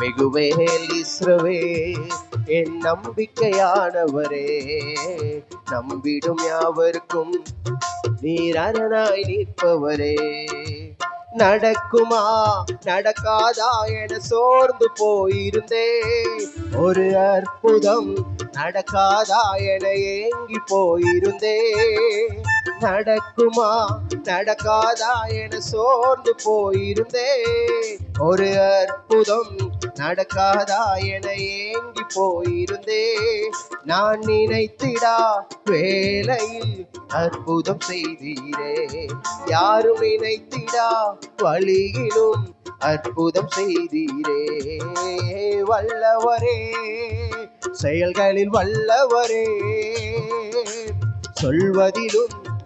மிகுவேல் இஸ்ரவே என் நம்பிக்கையானவரே நம்பிடும் யாவருக்கும் நீர் அரணாய் நிற்பவரே. நடக்குமா நடக்காதா என சோர்ந்து போயிருந்தே ஒரு அற்புதம் நடக்காதா என ஏங்கி போயிருந்தே நடக்குமா? நடக்காதா என சோர்ந்து போயிருந்தே ஒரு அற்புதம் நடக்காதா என ஏங்கி போயிருந்தே நான் நினைத்திடா வேலையில் அற்புதம் செய்தீரே. யாரும் நினைத்திடா வழியிலும் அற்புதம் செய்தீரே. வல்லவரே செயல்களில் வல்லவரே. சொல்வதிலும்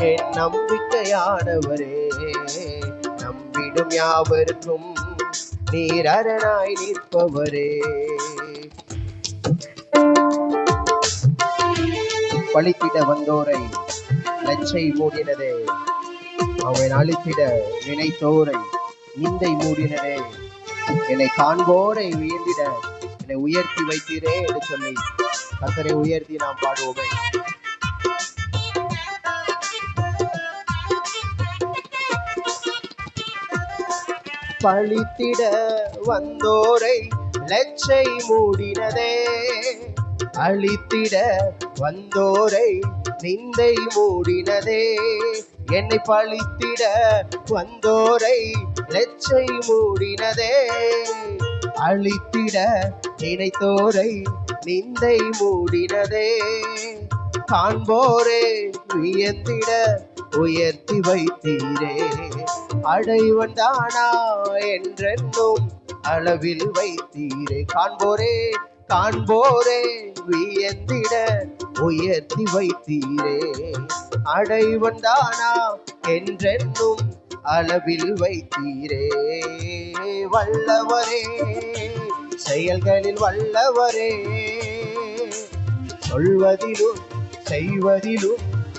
என் நம்பிக்கையானவரே. நம்பிடும் யாவருக்கும் நீர் அரணாய் நிற்பவரே. பழித்திட வந்தோரை லச்சை மூடினதே. அவன் அழித்திட நினைத்தோரை நிந்தை மூடினதே. என்னை காண்போரை உயர்ந்திட என்னை உயர்த்தி வைத்தீரே என்று சொல்லி கத்தரை உயர்த்தி நாம் பாடுவோமே. பழித்திட வந்தோரை லெச்சை மூடினதே. அழித்திட வந்தோரை நிந்தை மூடினதே. என்னை பழித்திட வந்தோரை லெச்சை மூடினதே. அழித்திட நினைத்தோரை நிந்தை மூடினதே. காண்போரே வியந்திட உயர்த்தி வைத்தீரே. அடைவன்தானா என்றென்னும் அளவில் வைத்தீரே. காண்போரே காண்போரே வியந்திட உயர்த்தி வைத்தீரே. அடைவன்தானா என்றென்னும் அளவில் வைத்தீரே. வல்லவரே செயல்களில் வல்லவரே. சொல்வதிலும் செய்வதிலும்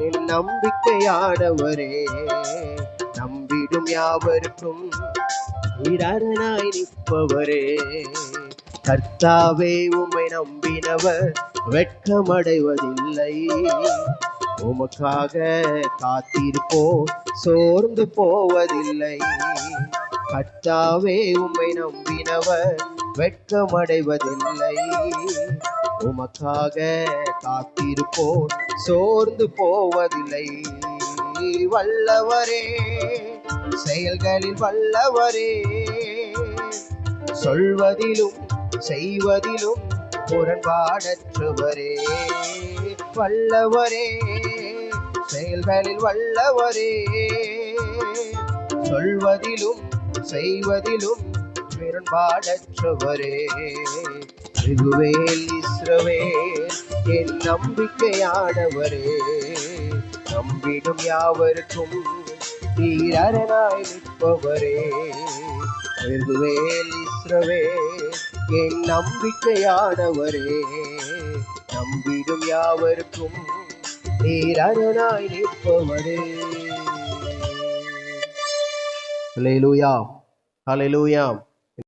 என் நம்பிக்கையானவரே. நம்பிடும் யாவருக்கும் வீரனாய் நிற்பவரே. கர்த்தாவே உம்மை நம்பினவர் வெட்கமடைவதில்லை. உமக்காக காத்திருப்போ சோர்ந்து போவதில்லை. கர்த்தாவே உம்மை நம்பினவர் வெட்கமடைவதில்லை. உமக்காக காத்திருப்போர் சோர்ந்து போவதில்லை. வல்லவரே செயல்களில் வல்லவரே. சொல்வதிலும் செய்வதிலும் முரண்பாடற்றவரே. வல்லவரே செயல்களில் வல்லவரே. சொல்வதிலும் செய்வதிலும் முரண்பாடற்றவரே. வெகுவேல் இஸ்ரவேல் என் நம்பிக்கையானவரே நம்பிடும் யாவருக்கும் தீரனாய் நிற்பவரே. வெகுவேல் இஸ்ரவே என் நம்பிக்கையானவரே நம்பிடும் யாவருக்கும் தீரனாய் நிற்பவரே. ஹalleluya ஹalleluya